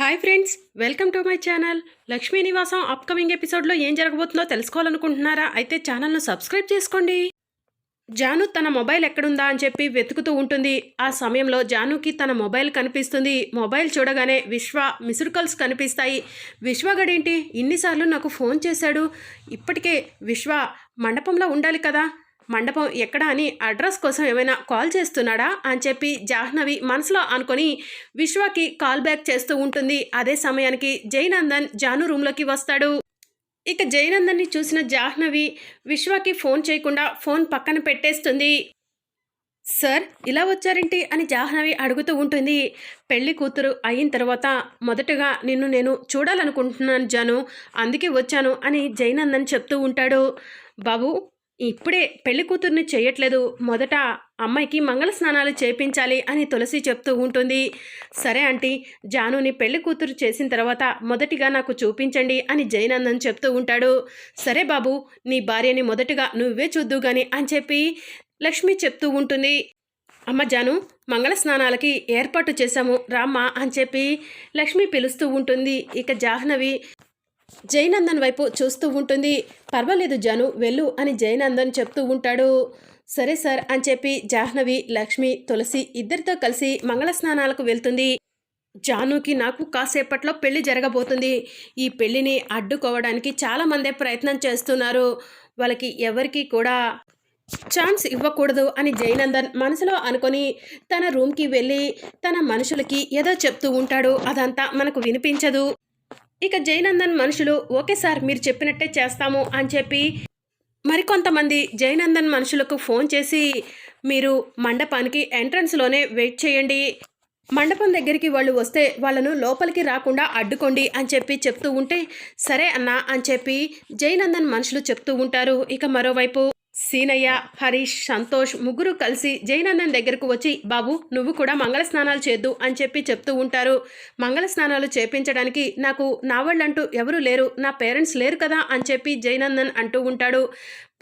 Hi friends welcome to my channel. Lakshmi Nivasam upcoming ఎపిసోడ్లో ఏం జరగబోతుందో తెలుసుకోవాలనుకుంటున్నారా? అయితే ఛానల్ను సబ్స్క్రైబ్ చేసుకోండి. జాను తన మొబైల్ ఎక్కడుందా అని చెప్పి వెతుకుతూ ఉంటుంది. ఆ సమయంలో జానుకి తన మొబైల్ కనిపిస్తుంది. మొబైల్ చూడగానే విశ్వ మిస్డ్ కాల్స్ కనిపిస్తాయి. విశ్వగడేంటి ఇన్నిసార్లు నాకు ఫోన్ చేశాడు. ఇప్పటికే విశ్వ మండపంలో ఉండాలి కదా? మండపం ఎక్కడ అని అడ్రస్ కోసం ఏమైనా కాల్ చేస్తున్నాడా అని చెప్పి జాహ్నవి మనసులో అనుకొని విశ్వకి కాల్ బ్యాక్ చేస్తూ ఉంటుంది. అదే సమయానికి జయనందన్ జాను రూమ్లోకి వస్తాడు. ఇక జయనందన్ని చూసిన జాహ్నవి విశ్వకి ఫోన్ చేయకుండా ఫోన్ పక్కన పెట్టేస్తుంది. సార్ ఇలా వచ్చారేంటి అని జాహ్నవి అడుగుతూ ఉంటుంది. పెళ్ళి కూతురు అయిన తర్వాత మొదటగా నిన్ను నేను చూడాలనుకుంటున్నాను జాను అందుకే వచ్చాను అని జయనందన్ చెప్తూ ఉంటాడు. బాబు ఇప్పుడే పెళ్ళి కూతుర్ని చేయట్లేదు. మొదట అమ్మాయికి మంగళ స్నానాలు చేపించాలి అని తులసి చెప్తూ ఉంటుంది. సరే ఆంటీ జానుని పెళ్ళి కూతురు చేసిన తర్వాత మొదటిగా నాకు చూపించండి అని జయనందన్ చెప్తూ ఉంటాడు. సరే బాబు నీ భార్యని మొదటగా నువ్వే చూద్దు గాని అని చెప్పి లక్ష్మి చెప్తూ ఉంటుంది. అమ్మ జాను మంగళ స్నానాలకి ఏర్పాటు చేశాము రామ్మ అని చెప్పి లక్ష్మి పిలుస్తూ ఉంటుంది. ఇక జాహ్నవి జయనందన్ వైపు చూస్తూ ఉంటుంది. పర్వాలేదు జాను వెళ్ళు అని జయనందన్ చెప్తూ ఉంటాడు. సరే సార్ అని చెప్పి జాహ్నవి లక్ష్మి తులసి ఇద్దరితో కలిసి మంగళ స్నానాలకు వెళ్తుంది. జానుకి నాకు కాసేపట్లో పెళ్ళి జరగబోతుంది. ఈ పెళ్ళిని అడ్డుకోవడానికి చాలామందే ప్రయత్నం చేస్తున్నారు. వాళ్ళకి ఎవరికి కూడా ఛాన్స్ ఇవ్వకూడదు అని జయనందన్ మనసులో అనుకొని తన రూమ్కి వెళ్ళి తన మనుషులకి ఏదో చెప్తూ ఉంటాడు. అదంతా మనకు వినిపించదు. ఇక జయనందన్ మనుషులు ఓకే సార్ మీరు చెప్పినట్టే చేస్తాము అని చెప్పి మరికొంతమంది జయనందన్ మనుషులకు ఫోన్ చేసి మీరు మండపానికి ఎంట్రన్స్లోనే వెయిట్ చేయండి. మండపం దగ్గరికి వాళ్ళు వస్తే వాళ్ళను లోపలికి రాకుండా అడ్డుకోండి అని చెప్పి చెప్తూ ఉంటే సరే అన్నా అని చెప్పి జయనందన్ మనుషులు చెప్తూ ఉంటారు. ఇక మరోవైపు సీనయ్య హరీష్ సంతోష్ ముగ్గురు కలిసి జయనందన్ దగ్గరకు వచ్చి బాబు నువ్వు కూడా మంగళ స్నానాలు చేద్దు అని చెప్పి చెప్తూ ఉంటారు. మంగళ స్నానాలు చేపించడానికి నాకు నా వాళ్ళంటూ ఎవరు లేరు నా పేరెంట్స్ లేరు కదా అని చెప్పి జయనందన్ అంటూ ఉంటాడు.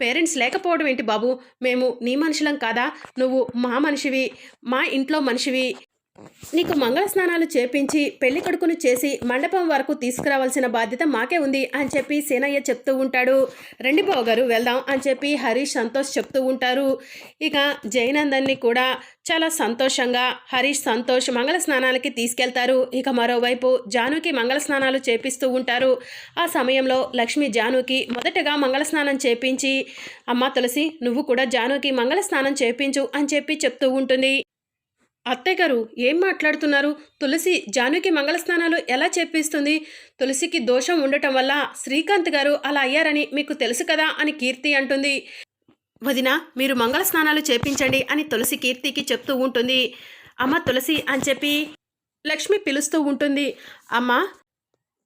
పేరెంట్స్ లేకపోవడం ఏంటి బాబు? మేము నీ మనుషులం కాదా? నువ్వు మా మనిషివి మా ఇంట్లో మనిషివి నీకు మంగళ స్నానాలు చేపించి పెళ్ళి కొడుకును చేసి మండపం వరకు తీసుకురావాల్సిన బాధ్యత మాకే ఉంది అని చెప్పి సీనయ్య చెప్తూ ఉంటాడు. రండి బావ గారు వెళ్దాం అని చెప్పి హరీష్ సంతోష్ చెప్తూ ఉంటారు. ఇక జయనందన్ని కూడా చాలా సంతోషంగా హరీష్ సంతోష్ మంగళ స్నానాలకి తీసుకెళ్తారు. ఇక మరోవైపు జానుకి మంగళ స్నానాలు చేపిస్తూ ఉంటారు. ఆ సమయంలో లక్ష్మి జానుకి మొదటగా మంగళ స్నానం చేపించి అమ్మ తులసి నువ్వు కూడా జానుకి మంగళ స్నానం చేపించు అని చెప్పి చెప్తూ ఉంటుంది. అత్తయ్య గారు ఏం మాట్లాడుతున్నారు? తులసి జానుకి మంగళస్నానాలు ఎలా చెప్పిస్తుంది తులసికి దోషం ఉండటం వల్ల శ్రీకాంత్ గారు అలా అయ్యారని మీకు తెలుసు కదా అని కీర్తి అంటుంది. వదిన మీరు మంగళ స్నానాలు చేపించండి అని తులసి కీర్తికి చెప్తూ ఉంటుంది. అమ్మ తులసి అని చెప్పి లక్ష్మి పిలుస్తూ ఉంటుంది. అమ్మ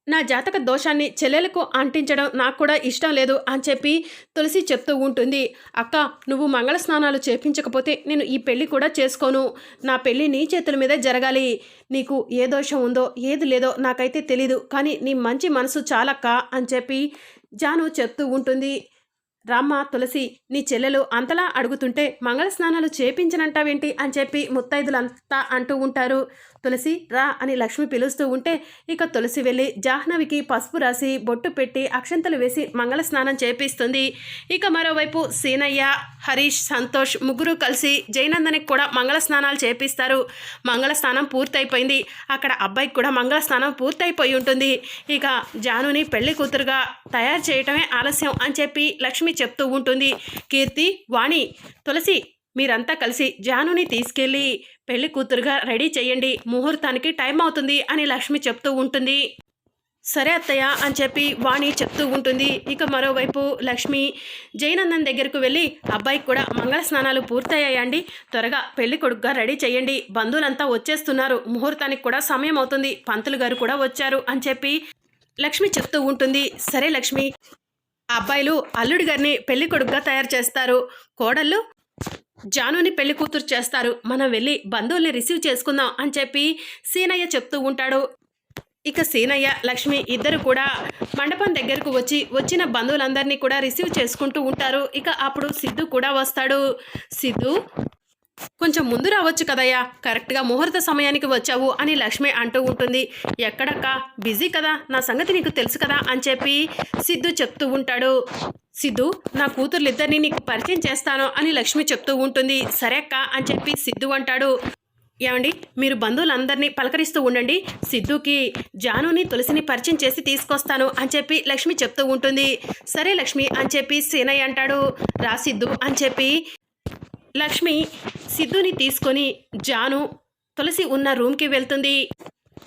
నా జాతక దోషాన్ని చెల్లెలకు అంటించడం నాకు కూడా ఇష్టం లేదు అని చెప్పి తులసి చెప్తూ ఉంటుంది. అక్క నువ్వు మంగళ స్నానాలు చేపించకపోతే నేను ఈ పెళ్ళి కూడా చేసుకోను. నా పెళ్ళి నీ చేతుల మీదే జరగాలి. నీకు ఏ దోషం ఉందో ఏది లేదో నాకైతే తెలీదు. కానీ నీ మంచి మనసు చాలక్క అని చెప్పి జాను చెప్తూ ఉంటుంది. రామ్మ తులసి నీ చెల్లెలు అంతలా అడుగుతుంటే మంగళ స్నానాలు చేపించనంటావేంటి అని చెప్పి ముత్తైదులంతా అంటూ ఉంటారు. తులసి రా అని లక్ష్మి పిలుస్తూ ఉంటే ఇక తులసి వెళ్ళి జాహ్నవికి పసుపు రాసి బొట్టు పెట్టి అక్షంతలు వేసి మంగళ స్నానం చేపిస్తుంది. ఇక మరోవైపు సీనయ్య హరీష్ సంతోష్ ముగ్గురు కలిసి జయనందనికి కూడా మంగళ స్నానాలు చేపిస్తారు. మంగళ స్నానం పూర్తయిపోయింది. అక్కడ అబ్బాయికి కూడా మంగళ స్నానం పూర్తయిపోయి ఉంటుంది. ఇక జానుని పెళ్ళి కూతురుగా తయారు చేయటమే ఆలస్యం అని చెప్పి లక్ష్మి చెప్తూ ఉంటుంది. కీర్తి వాణి తులసి మీరంతా కలిసి జానుని తీసుకెళ్ళి పెళ్ళి కూతురుగా రెడీ చేయండి. ముహూర్తానికి టైం అవుతుంది అని లక్ష్మి చెప్తూ ఉంటుంది. సరే అత్తయ్య అని చెప్పి వాణి చెప్తూ ఉంటుంది. ఇక మరోవైపు లక్ష్మి జయనందన్ దగ్గరకు వెళ్ళి అబ్బాయికి కూడా మంగళ స్నానాలు పూర్తయ్యాయండి. త్వరగా పెళ్ళి కొడుకుగా రెడీ చేయండి. బంధువులంతా వచ్చేస్తున్నారు. ముహూర్తానికి కూడా సమయం అవుతుంది. పంతులు గారు కూడా వచ్చారు అని చెప్పి లక్ష్మి చెప్తూ ఉంటుంది. సరే లక్ష్మి అబ్బాయిలు అల్లుడి గారిని పెళ్ళి కొడుకుగా తయారు చేస్తారు. కోడళ్ళు జానుని పెళ్ళి కూతురు చేస్తారు. మనం వెళ్ళి బంధువుల్ని రిసీవ్ చేసుకుందాం అని చెప్పి సీనయ్య చెప్తూ ఉంటాడు. ఇక సీనయ్య లక్ష్మి ఇద్దరు కూడా మండపం దగ్గరకు వచ్చి వచ్చిన బంధువులందరినీ కూడా రిసీవ్ చేసుకుంటూ ఉంటారు. ఇక అప్పుడు సిద్ధు కూడా వస్తాడు. సిద్ధు కొంచెం ముందు రావచ్చు కదయ్యా. కరెక్ట్గా ముహూర్త సమయానికి వచ్చావు అని లక్ష్మి అంటూ ఉంటుంది. ఎక్కడక్క? బిజీ కదా. నా సంగతి నీకు తెలుసు కదా అని చెప్పి సిద్ధు చెప్తూ ఉంటాడు. సిద్ధు నా కూతుర్లిద్దరిని నీకు పరిచయం చేస్తాను అని లక్ష్మి చెప్తూ ఉంటుంది. సరే అక్క అని చెప్పి సిద్ధు అంటాడు. ఏమండి? మీరు బంధువులందరినీ పలకరిస్తూ ఉండండి. సిద్ధుకి జానుని తులసిని పరిచయం చేసి తీసుకొస్తాను అని చెప్పి లక్ష్మి చెప్తూ ఉంటుంది. సరే లక్ష్మి అని చెప్పి సీనయ్య అంటాడు. రా సిద్ధు అని చెప్పి లక్ష్మి సిద్ధుని తీసుకొని జాను తులసి ఉన్న రూమ్కి వెళ్తుంది.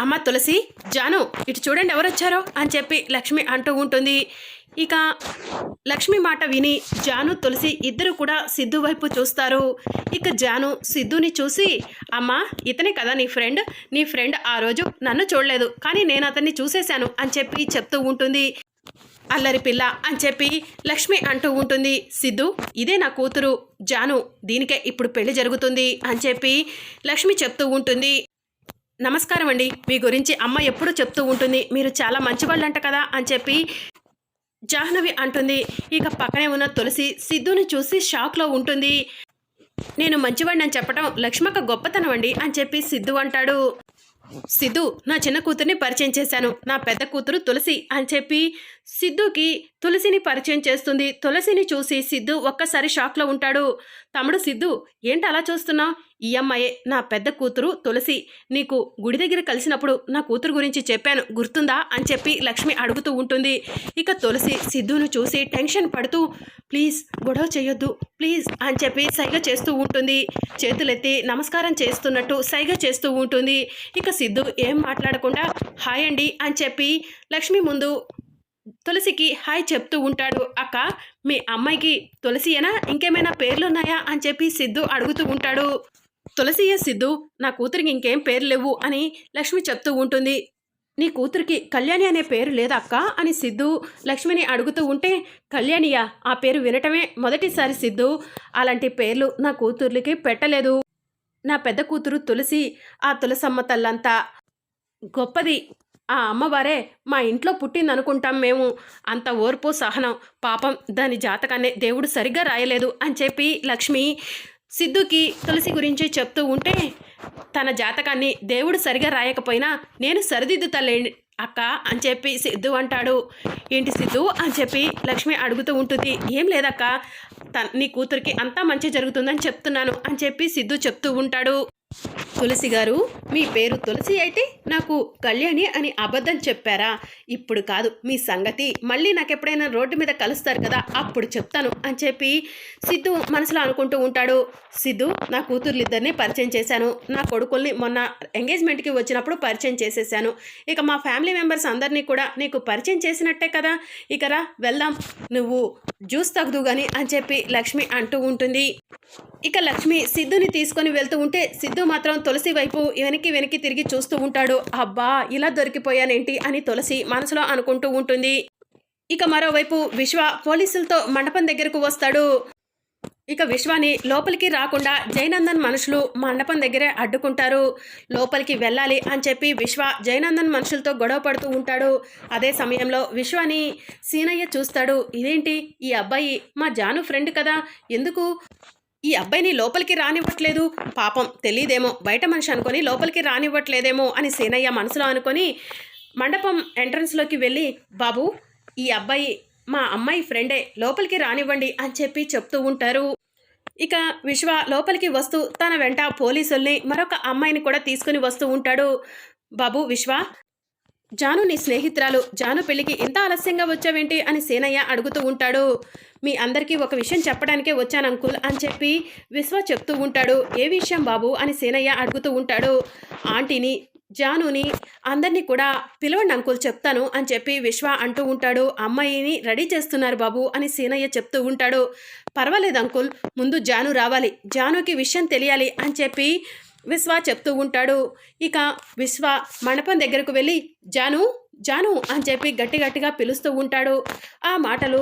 అమ్మ తులసి జాను ఇటు చూడండి ఎవరు వచ్చారో అని చెప్పి లక్ష్మి అంటూ ఉంటుంది. ఇక లక్ష్మి మాట విని జాను తులసి ఇద్దరు కూడా సిద్ధు వైపు చూస్తారు. ఇక జాను సిద్ధుని చూసి అమ్మా ఇతనే కదా నీ ఫ్రెండ్? నీ ఫ్రెండ్ ఆ రోజు నన్ను చూడలేదు. కానీ నేను అతన్ని చూసేశాను అని చెప్పి చెప్తూ ఉంటుంది. అల్లరి పిల్ల అని చెప్పి లక్ష్మి అంటూ ఉంటుంది. సిద్ధు ఇదే నా కూతురు. జాను దీనికే ఇప్పుడు పెళ్ళి జరుగుతుంది అని చెప్పి లక్ష్మి చెప్తూ ఉంటుంది. నమస్కారం అండి. మీ గురించి అమ్మ ఎప్పుడూ చెప్తూ ఉంటుంది. మీరు చాలా మంచివాళ్ళంట కదా అని చెప్పి జాహ్నవి అంటుంది ఇక పక్కనే ఉన్న తులసి సిద్ధుని చూసి షాక్లో ఉంటుంది. నేను మంచివాడిని అని చెప్పడం లక్ష్మక్క గొప్పతనం అండి అని చెప్పి సిద్ధు అంటాడు. సిద్ధు నా చిన్న కూతుర్ని పరిచయం చేశాను. నా పెద్ద కూతురు తులసి అని చెప్పి సిద్ధుకి తులసిని పరిచయం చేస్తుంది. తులసిని చూసి సిద్ధు ఒక్కసారి షాక్లో ఉంటాడు. తమ్ముడు సిద్ధు ఏంటి అలా చూస్తున్నావు? ఈ అమ్మాయే నా పెద్ద కూతురు తులసి. నీకు గుడి దగ్గర కలిసినప్పుడు నా కూతురు గురించి చెప్పాను గుర్తుందా? అని చెప్పి లక్ష్మి అడుగుతూ ఉంటుంది. ఇక తులసి సిద్ధును చూసి టెన్షన్ పడుతూ ప్లీజ్ గొడవ చేయొద్దు ప్లీజ్ అని చెప్పి సైగ చేస్తూ ఉంటుంది. చేతులెత్తి నమస్కారం చేస్తున్నట్టు సైగ చేస్తూ ఉంటుంది. ఇక సిద్ధు ఏం మాట్లాడకుండా హాయ్ అండి అని చెప్పి లక్ష్మి ముందు తులసికి హాయ్ చెప్తూ ఉంటాడు. అక్క మీ అమ్మాయికి తులసియేనా? ఇంకేమైనా పేర్లు ఉన్నాయా అని చెప్పి సిద్ధు అడుగుతూ ఉంటాడు. తులసియ సిద్ధు నా కూతురికి ఇంకేం పేరు లేవు అని లక్ష్మి చెప్తూ ఉంటుంది. నీ కూతురికి కళ్యాణి అనే పేరు లేదా అక్క అని సిద్ధు లక్ష్మిని అడుగుతూ ఉంటే కళ్యాణియా ఆ పేరు వినటమే మొదటిసారి సిద్ధు. అలాంటి పేర్లు నా కూతుర్లకి పెట్టలేదు. నా పెద్ద కూతురు తులసి ఆ తులసమ్మ తల్లంతా. గొప్పది. ఆ అమ్మవారే మా ఇంట్లో పుట్టింది అనుకుంటాం మేము. అంత ఓర్పు సహనం పాపం దాని జాతకాన్ని దేవుడు సరిగ్గా రాయలేదు అని చెప్పి లక్ష్మి సిద్ధుకి తులసి గురించి చెప్తూ ఉంటే తన జాతకాన్ని దేవుడు సరిగా రాయకపోయినా నేను సరిదిద్దుతలే అక్క అని చెప్పి సిద్ధు అంటాడు. ఏంటి సిద్ధు అని చెప్పి లక్ష్మి అడుగుతూ ఉంటుంది. ఏం లేదక్క తన నీ కూతురికి అంతా మంచి జరుగుతుందని చెప్తున్నాను అని చెప్పి సిద్ధు చెప్తూ ఉంటాడు. తులసి గారు మీ పేరు తులసి అయితే నాకు కళ్యాణి అని అబద్ధం చెప్పారా? ఇప్పుడు కాదు మీ సంగతి. మళ్ళీ నాకు ఎప్పుడైనా రోడ్డు మీద కలుస్తారు కదా అప్పుడు చెప్తాను అని చెప్పి సిద్ధు మనసులో అనుకుంటూ ఉంటాడు. సిద్ధు నా కూతుర్లిద్దరిని పరిచయం చేశాను. నా కొడుకుల్ని మొన్న ఎంగేజ్మెంట్కి వచ్చినప్పుడు పరిచయం చేసేసాను ఇక మా ఫ్యామిలీ మెంబర్స్ అందరినీ కూడా నీకు పరిచయం చేసినట్టే కదా. ఇక రా వెళ్దాం. నువ్వు జ్యూస్ తగ్గుదు కానీ అని చెప్పి లక్ష్మి అంటూ ఉంటుంది. ఇక లక్ష్మి సిద్ధుని తీసుకొని వెళ్తూ ఉంటే సిద్ధు మాత్రం తులసి వైపు వెనక్కి వెనక్కి తిరిగి చూస్తూ ఉంటాడు. అబ్బా ఇలా దొరికిపోయానేంటి అని తులసి మనసులో అనుకుంటూ ఉంటుంది. ఇక మరోవైపు విశ్వ పోలీసులతో మండపం దగ్గరకు వస్తాడు. ఇక విశ్వాని లోపలికి రాకుండా జయనందన్ మనుషులు మండపం దగ్గరే అడ్డుకుంటారు. లోపలికి వెళ్ళాలి అని చెప్పి విశ్వ జయనందన్ మనుషులతో గొడవ పడుతూ ఉంటాడు. అదే సమయంలో విశ్వాని సీనయ్య చూస్తాడు. ఇదేంటి? ఈ అబ్బాయి మా జాను ఫ్రెండ్ కదా. ఎందుకు? ఈ అబ్బాయిని లోపలికి రానివ్వట్లేదు. పాపం తెలియదేమో బయట మనిషి అనుకొని లోపలికి రానివ్వట్లేదేమో అని సీనయ్య మనసులో అనుకొని మండపం ఎంట్రన్స్లోకి వెళ్ళి బాబు ఈ అబ్బాయి మా అమ్మాయి ఫ్రెండే. లోపలికి రానివ్వండి అని చెప్పి చెప్తూ ఉంటారు. ఇక విశ్వ లోపలికి వస్తూ తన వెంట పోలీసుల్ని మరొక అమ్మాయిని కూడా తీసుకుని వస్తూ ఉంటాడు. బాబు విశ్వ జాను నీ స్నేహితురాలు జాను పెళ్ళికి ఇంత ఆలస్యంగా వచ్చావేంటి అని సేనయ్య అడుగుతూ ఉంటాడు. మీ అందరికీ ఒక విషయం చెప్పడానికే వచ్చాను అంకుల్ అని చెప్పి విశ్వ చెప్తూ ఉంటాడు. ఏ విషయం బాబు అని సేనయ్య అడుగుతూ ఉంటాడు. ఆంటీని జానుని అందరినీ కూడా పిలవండి అంకుల్ చెప్తాను అని చెప్పి విశ్వ అంటూ ఉంటాడు. అమ్మాయిని రెడీ చేస్తున్నారు బాబు అని సీనయ్య చెప్తూ ఉంటాడు. పర్వాలేదు అంకుల్ ముందు జాను రావాలి. జానుకి విషయం తెలియాలి అని చెప్పి విశ్వ చెప్తూ ఉంటాడు. ఇక విశ్వ మండపం దగ్గరకు వెళ్ళి జాను జాను అని చెప్పి గట్టి గట్టిగా పిలుస్తూ ఉంటాడు. ఆ మాటలు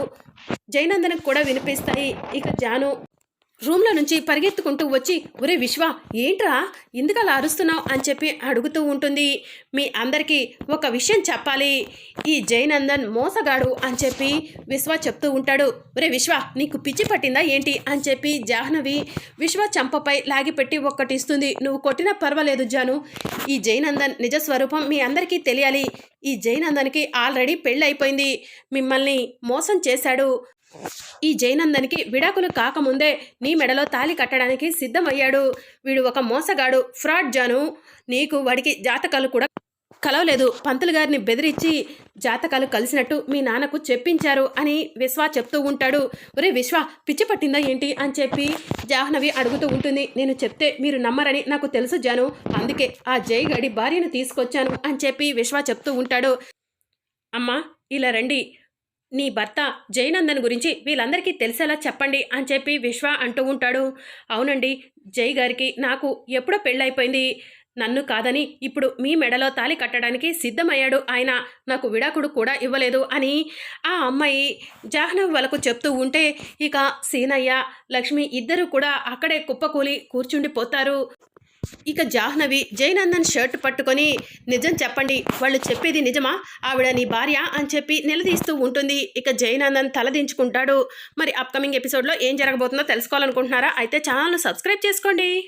జయనందనకు కూడా వినిపిస్తాయి. ఇక జాను రూమ్లో నుంచి పరిగెత్తుకుంటూ వచ్చి ఒరే విశ్వ ఏంట్రా? ఎందుకు అలా అరుస్తున్నావు? అని చెప్పి అడుగుతూ ఉంటుంది. మీ అందరికీ ఒక విషయం చెప్పాలి. ఈ జయనందన్ మోసగాడు అని చెప్పి విశ్వ చెప్తూ ఉంటాడు. ఒరే విశ్వ నీకు పిచ్చి పట్టిందా ఏంటి? అని చెప్పి జాహ్నవి విశ్వ చంపపై లాగిపెట్టి ఒక్కటిస్తుంది. నువ్వు కొట్టినా పర్వాలేదు జాను. ఈ జయనందన్ నిజ స్వరూపం మీ అందరికీ తెలియాలి. ఈ జయనందన్కి ఆల్రెడీ పెళ్ళి అయిపోయింది మిమ్మల్ని మోసం చేశాడు. ఈ జైనందనికి విడాకులు కాకముందే నీ మెడలో తాలి కట్టడానికి సిద్ధమయ్యాడు. వీడు ఒక మోసగాడు. ఫ్రాడ్ జాను. నీకు వాడికి జాతకాలు కూడా కలవలేదు. పంతులు గారిని బెదిరించి జాతకాలు కలిసినట్టు మీ నాన్నకు చెప్పించారు అని విశ్వ చెప్తూ ఉంటాడు. ఒరే విశ్వ పిచ్చి పట్టిందా ఏంటి అని చెప్పి జాహ్నవి అడుగుతూ ఉంటుంది. నేను చెప్తే మీరు నమ్మరని నాకు తెలుసు జాను. అందుకే ఆ జైగడి భార్యను తీసుకొచ్చాను అని చెప్పి విశ్వ చెప్తూ ఉంటాడు. అమ్మా ఇలా రండి. నీ భర్త జయనందన్ గురించి వీళ్ళందరికీ తెలిసేలా చెప్పండి అని చెప్పి విశ్వ అంటూ ఉంటాడు. అవునండి జై గారికి నాకు ఎప్పుడో పెళ్ళైపోయింది. నన్ను కాదని ఇప్పుడు మీ మెడలో తాలి కట్టడానికి సిద్ధమయ్యాడు. ఆయన నాకు విడాకుడు కూడా ఇవ్వలేదు అని ఆ అమ్మాయి జాహ్నవి వాళ్ళకు చెప్తూ ఉంటే ఇక సీనయ్య లక్ష్మి ఇద్దరు కూడా అక్కడే కుప్పకూలి కూర్చుండిపోతారు. ఇక జాహ్నవి జయనందన్ షర్ట్ పట్టుకొని నిజం చెప్పండి వాళ్ళు చెప్పేది నిజమా? ఆవిడ నీ భార్య? అని చెప్పి నిలదీస్తూ ఉంటుంది. ఇక జయనందన్ తలదించుకుంటాడు మరి అప్కమింగ్ ఎపిసోడ్లో ఏం జరగబోతుందో తెలుసుకోవాలనుకుంటున్నారా? అయితే ఛానల్ను సబ్స్క్రైబ్ చేసుకోండి.